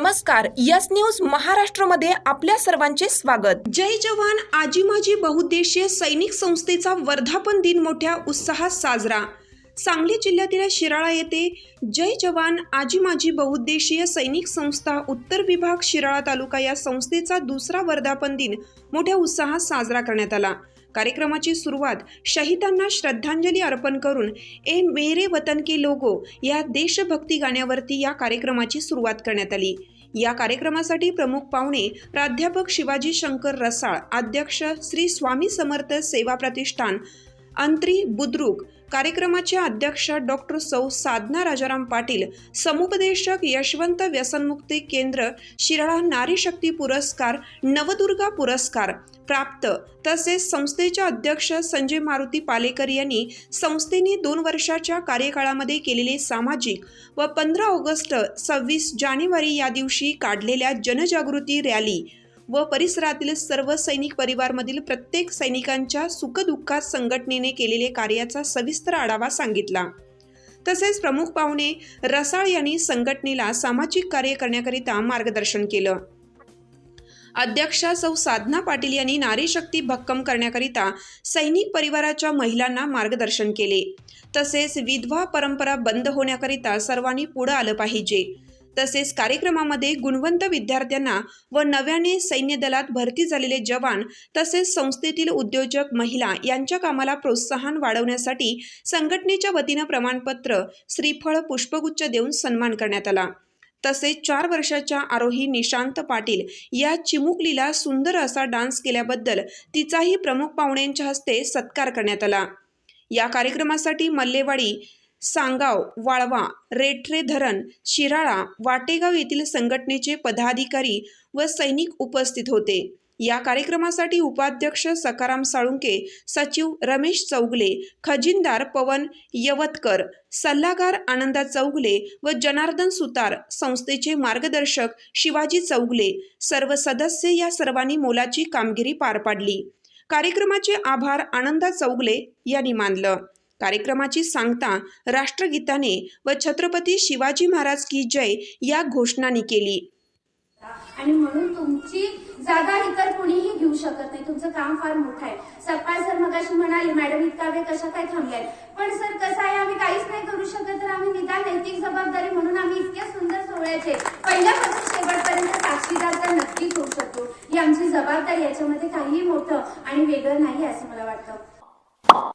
नमस्कार yes news महाराष्ट्रमध्ये आपल्या सर्वांचे स्वागत. जय जवान आजी माजी बहुउद्देशीय सैनिक संस्थेचा वर्धापन दिन मोठ्या उत्साहात साजरा. सांगली जिल्ह्यातील शिराळा येथे जय जवान आजी माजी बहुउद्देशीय सैनिक संस्था उत्तर विभाग शिराळा तालुका या संस्थेचा दुसरा वर्धापन दिन मोठ्या उत्साहात साजरा करण्यात आला. कार्यक्रमाची सुरुवात शहीदांना श्रद्धांजली अर्पण करून ए मेरे वतन के लोगो या देशभक्ती गाण्यावरती या कार्यक्रमाची सुरुवात करण्यात आली. या कार्यक्रमासाठी प्रमुख पाहुणे प्राध्यापक शिवाजी शंकर रसाळ अध्यक्ष श्री स्वामी समर्थ सेवा प्रतिष्ठान अंत्री बुद्रुक कार्यक्रमाचे अध्यक्ष डॉक्टर सौ साधना राजाराम पाटील समुपदेशक यशवंत व्यसनमुक्ती केंद्र शिराळा नारी शक्ती पुरस्कार नवदुर्गा पुरस्कार प्राप्त. तसेच संस्थेच्या अध्यक्ष संजय मारुती पालेकर यांनी संस्थेने दोन वर्षाच्या कार्यकाळामध्ये केलेले सामाजिक व पंधरा ऑगस्ट सव्वीस जानेवारी या दिवशी काढलेल्या जनजागृती रॅली व परिसरातील सर्व सैनिक परिवारमधील प्रत्येक सैनिकांच्या सुखदुःखात संघटनेने केलेले कार्याचा सविस्तर आढावा सांगितला. तसेच प्रमुख पाहुणे रसाळ यांनी संघटनेला सामाजिक कार्य करण्याकरिता मार्गदर्शन केलं. अध्यक्षा सौ साधना पाटील यांनी नारी शक्ती भक्कम करण्याकरिता सैनिक परिवाराच्या महिलांना मार्गदर्शन केले. तसेच विधवा परंपरा बंद होण्याकरिता सर्वांनी पुढं आलं पाहिजे. तसेच कार्यक्रमामध्ये गुणवंत विद्यार्थ्यांना व नव्याने सैन्य दलात भरती झालेले जवान तसेच संस्थेतील उद्योजक महिला यांच्या कामाला प्रोत्साहन वाढवण्यासाठी संघटनेच्या वतीनं प्रमाणपत्र श्रीफळ पुष्पगुच्छ देऊन सन्मान करण्यात आला. तसेच चार वर्षाच्या आरोही निशांत पाटील या चिमुकलीला सुंदर असा डान्स केल्याबद्दल तिचाही प्रमुख पाहुण्यांच्या हस्ते सत्कार करण्यात आला. या कार्यक्रमासाठी मल्लेवाडी सांगाव वाळवा रेठरे धरण शिराळा वाटेगाव येथील संघटनेचे पदाधिकारी व सैनिक उपस्थित होते. या कार्यक्रमासाठी उपाध्यक्ष सकाराम साळुंके सचिव रमेश चौगले खजिनदार पवन यवतकर सल्लागार आनंदा चौगले व जनार्दन सुतार संस्थेचे मार्गदर्शक शिवाजी चौगले सर्व सदस्य या सर्वांनी मोलाची कामगिरी पार पाडली. कार्यक्रमाचे आभार आनंदा चौगले यांनी मानलं. कार्यक्रमाची सांगता राष्ट्रगीताने व छत्रपती शिवाजी महाराज की जय या घोषणाने केली. आणि म्हणून तुमची जागा इतर कोणीही घेऊ शकत नाही. तुमचं काम फार मोठं आहे. सकाळ सर मगाशी म्हणाले मॅडम इतका वेळ कशा काय थांबलाय पण सर कसं आहे आम्ही काहीच नाही करू शकत. तर आम्ही निदान नैतिक जबाबदारी म्हणून आम्ही इतक्या सुंदर सोहळ्याचे पहिल्यापासून शेवटपर्यंत साक्षीदार तर नक्कीच होऊ शकतो. ही आमची जबाबदारी याच्यामध्ये काहीही मोठं आणि वेगळं नाही असं मला वाटतं.